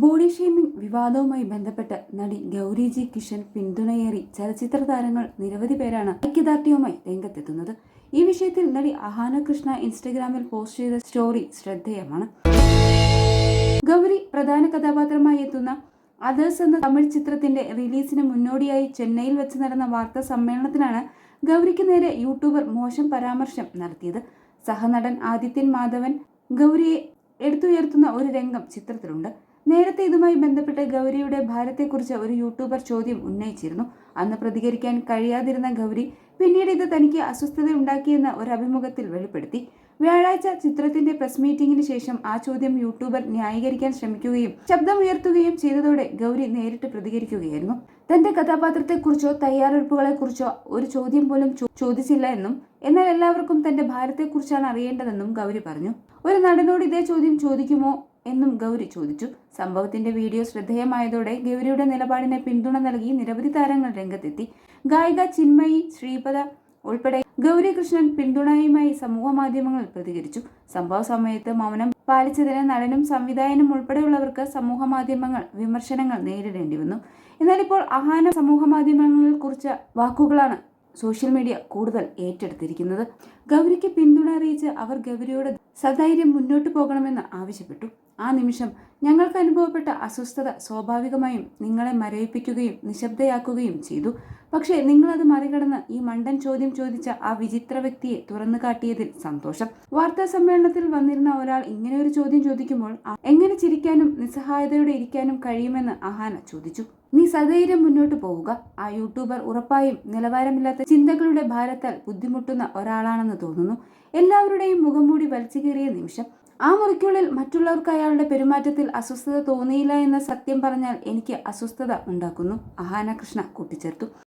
Body shaming വിവാദവുമായി ബന്ധപ്പെട്ട് നടി Gauri G Kishan പിന്തുണയേറി ചലച്ചിത്ര താരങ്ങൾ നിരവധി പേരാണ് ഐക്യദാർഢ്യവുമായി രംഗത്തെത്തുന്നത്. ഈ വിഷയത്തിൽ നടി അഹാന കൃഷ്ണ ഇൻസ്റ്റഗ്രാമിൽ പോസ്റ്റ് ചെയ്ത സ്റ്റോറി ശ്രദ്ധേയമാണ്. ഗൗരി പ്രധാന കഥാപാത്രമായി എത്തുന്ന അതേഴ്സ് എന്ന തമിഴ് ചിത്രത്തിന്റെ റിലീസിന് മുന്നോടിയായി ചെന്നൈയിൽ വെച്ച് നടന്ന വാർത്താ സമ്മേളനത്തിലാണ് ഗൗരിക്ക് നേരെ യൂട്യൂബർ മോശം പരാമർശം നടത്തിയത്. സഹനടൻ ആദിത്യൻ മാധവൻ ഗൗരിയെ എടുത്തുയർത്തുന്ന ഒരു രംഗം ചിത്രത്തിലുണ്ട്. നേരത്തെ ഇതുമായി ബന്ധപ്പെട്ട് ഗൗരിയുടെ ഭാരത്തെക്കുറിച്ച് ഒരു യൂട്യൂബർ ചോദ്യം ഉന്നയിച്ചിരുന്നു. അന്ന് പ്രതികരിക്കാൻ കഴിയാതിരുന്ന ഗൗരി പിന്നീട് ഇത് തനിക്ക് അസ്വസ്ഥത ഉണ്ടാക്കിയെന്ന് ഒരു അഭിമുഖത്തിൽ വെളിപ്പെടുത്തി. വ്യാഴാഴ്ച ചിത്രത്തിന്റെ പ്രസ് മീറ്റിംഗിന് ശേഷം ആ ചോദ്യം യൂട്യൂബർ ന്യായീകരിക്കാൻ ശ്രമിക്കുകയും ശബ്ദം ഉയർത്തുകയും ചെയ്തതോടെ ഗൗരി നേരിട്ട് പ്രതികരിക്കുകയായിരുന്നു. തന്റെ കഥാപാത്രത്തെക്കുറിച്ചോ തയ്യാറെടുപ്പുകളെക്കുറിച്ചോ ഒരു ചോദ്യം പോലും ചോദിച്ചില്ല എന്നും എന്നാൽ എല്ലാവർക്കും തന്റെ ഭാരത്തെക്കുറിച്ചാണ് അറിയേണ്ടതെന്നും ഗൗരി പറഞ്ഞു. ഒരു നടനോട് ഇതേ ചോദ്യം ചോദിക്കുമോ എന്നും ഗൗരി ചോദിച്ചു. സംഭവത്തിന്റെ വീഡിയോ ശ്രദ്ധേയമായതോടെ ഗൗരിയുടെ നിലപാടിനെ പിന്തുണ നൽകി നിരവധി താരങ്ങൾ രംഗത്തെത്തി. ഗായിക ചിന്മയി ശ്രീപദ ഉൾപ്പെടെ ഗൗരി കൃഷ്ണൻ പിന്തുണയുമായി സമൂഹ മാധ്യമങ്ങൾ പ്രതികരിച്ചു. സംഭവ സമയത്ത് മൗനം പാലിച്ചതിന് നടനും സംവിധായകനും ഉൾപ്പെടെയുള്ളവർക്ക് സമൂഹ മാധ്യമങ്ങൾ വിമർശനങ്ങൾ നേരിടേണ്ടി വന്നു. എന്നാൽ ഇപ്പോൾ അഹാന സമൂഹ മാധ്യമങ്ങളിൽ കുറിച്ച വാക്കുകളാണ് സോഷ്യൽ മീഡിയ കൂടുതൽ ഏറ്റെടുത്തിരിക്കുന്നത്. ഗൗരിക്ക് പിന്തുണ അറിയിച്ച് അവർ ഗൗരിയോട് സധൈര്യം മുന്നോട്ട് പോകണമെന്ന് ആവശ്യപ്പെട്ടു. ആ നിമിഷം ഞങ്ങൾക്ക് അനുഭവപ്പെട്ട അസ്വസ്ഥത സ്വാഭാവികമായും നിങ്ങളെ മരവിപ്പിക്കുകയും നിശബ്ദയാക്കുകയും ചെയ്തു. പക്ഷേ നിങ്ങളത് മറികടന്ന് ഈ മണ്ടൻ ചോദ്യം ചോദിച്ച ആ വിചിത്ര വ്യക്തിയെ തുറന്നു കാട്ടിയതിൽ സന്തോഷം. വാർത്താ സമ്മേളനത്തിൽ വന്നിരുന്ന ഒരാൾ ഇങ്ങനെ ഒരു ചോദ്യം ചോദിക്കുമ്പോൾ എങ്ങനെ ചിരിക്കാനും നിസ്സഹായതയോടെ ഇരിക്കാനും കഴിയുമെന്ന് അഹാന ചോദിച്ചു. നീ സധൈര്യം മുന്നോട്ട് പോവുക. ആ യൂട്യൂബർ ഉറപ്പായും നിലവാരമില്ലാത്ത ചിന്തകളുടെ ഭാരത്താൽ ബുദ്ധിമുട്ടുന്ന ഒരാളാണെന്ന് തോന്നുന്നു. എല്ലാവരുടെയും മുഖംമൂടി വലിച്ചു കീറിയ നിമിഷം ആ മുറിക്കുള്ളിൽ മറ്റുള്ളവർക്ക് അയാളുടെ പെരുമാറ്റത്തിൽ അസ്വസ്ഥത തോന്നിയില്ല എന്ന സത്യം പറഞ്ഞാൽ എനിക്ക് അസ്വസ്ഥത ഉണ്ടാക്കുന്നു. അഹാന കൃഷ്ണ കൂട്ടിച്ചേർത്തു.